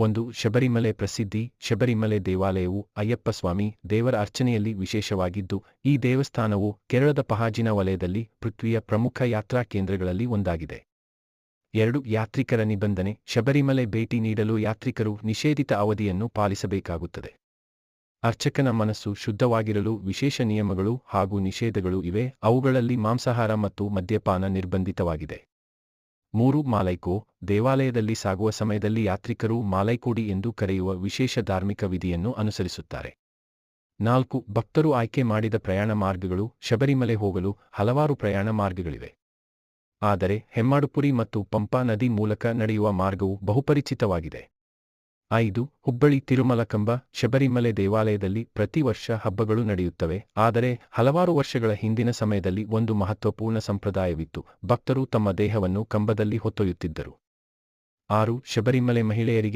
ಒಂದು ಶಬರಿಮಲೆ ಪ್ರಸಿದ್ಧಿ, ಶಬರಿಮಲೆ ದೇವಾಲಯವು ಅಯ್ಯಪ್ಪಸ್ವಾಮಿ ದೇವರ ಅರ್ಚನೆಯಲ್ಲಿ ವಿಶೇಷವಾಗಿದ್ದು, ಈ ದೇವಸ್ಥಾನವು ಕೇರಳದ ಪಹಾಜಿನ ವಲಯದಲ್ಲಿ ಪೃಥ್ವಿಯ ಪ್ರಮುಖ ಯಾತ್ರಾ ಕೇಂದ್ರಗಳಲ್ಲಿ ಒಂದಾಗಿದೆ. ಎರಡು ಯಾತ್ರಿಕರ ನಿಬಂಧನೆ, ಶಬರಿಮಲೆ ಭೇಟಿ ನೀಡಲು ಯಾತ್ರಿಕರು ನಿಷೇಧಿತ ಅವಧಿಯನ್ನು ಪಾಲಿಸಬೇಕಾಗುತ್ತದೆ. ಅರ್ಚಕನ ಮನಸ್ಸು ಶುದ್ಧವಾಗಿರಲು ವಿಶೇಷ ನಿಯಮಗಳು ಹಾಗೂ ನಿಷೇಧಗಳು ಇವೆ, ಅವುಗಳಲ್ಲಿ ಮಾಂಸಾಹಾರ ಮತ್ತು ಮದ್ಯಪಾನ ನಿರ್ಬಂಧಿತವಾಗಿದೆ. ಮೂರು ಮಾಲೈಕೋ, ದೇವಾಲಯದಲ್ಲಿ ಸಾಗುವ ಸಮಯದಲ್ಲಿ ಯಾತ್ರಿಕರು ಮಾಲೈಕೋಡಿ ಎಂದು ಕರೆಯುವ ವಿಶೇಷ ಧಾರ್ಮಿಕ ವಿಧಿಯನ್ನು ಅನುಸರಿಸುತ್ತಾರೆ. ನಾಲ್ಕು, ಭಕ್ತರು ಆಯ್ಕೆ ಮಾಡಿದ ಪ್ರಯಾಣ ಮಾರ್ಗಗಳು, ಶಬರಿಮಲೆ ಹೋಗಲು ಹಲವಾರು ಪ್ರಯಾಣ ಮಾರ್ಗಗಳಿವೆ. ಆದರೆ, ಹೆಮ್ಮಾಡುಪುರಿ ಮತ್ತು ಪಂಪಾ ನದಿ ಮೂಲಕ ನಡೆಯುವ ಮಾರ್ಗವು ಬಹುಪರಿಚಿತವಾಗಿದೆ. ಐದು, ಹುಬ್ಬಳ್ಳಿ ತಿರುಮಲಕಂಬ, ಶಬರಿಮಲೆ ದೇವಾಲಯದಲ್ಲಿ ಪ್ರತಿ ವರ್ಷ ಹಬ್ಬಗಳು ನಡೆಯುತ್ತವೆ. ಆದರೆ, ಹಲವಾರು ವರ್ಷಗಳ ಹಿಂದಿನ ಸಮಯದಲ್ಲಿ ಒಂದು ಮಹತ್ವಪೂರ್ಣ ಸಂಪ್ರದಾಯವಿತ್ತು. ಭಕ್ತರು ತಮ್ಮ ದೇಹವನ್ನು ಕಂಬದಲ್ಲಿ ಹೊತ್ತೊಯ್ಯುತ್ತಿದ್ದರು. ಆರು, ಶಬರಿಮಲೆ ಮಹಿಳೆಯರಿಗೆ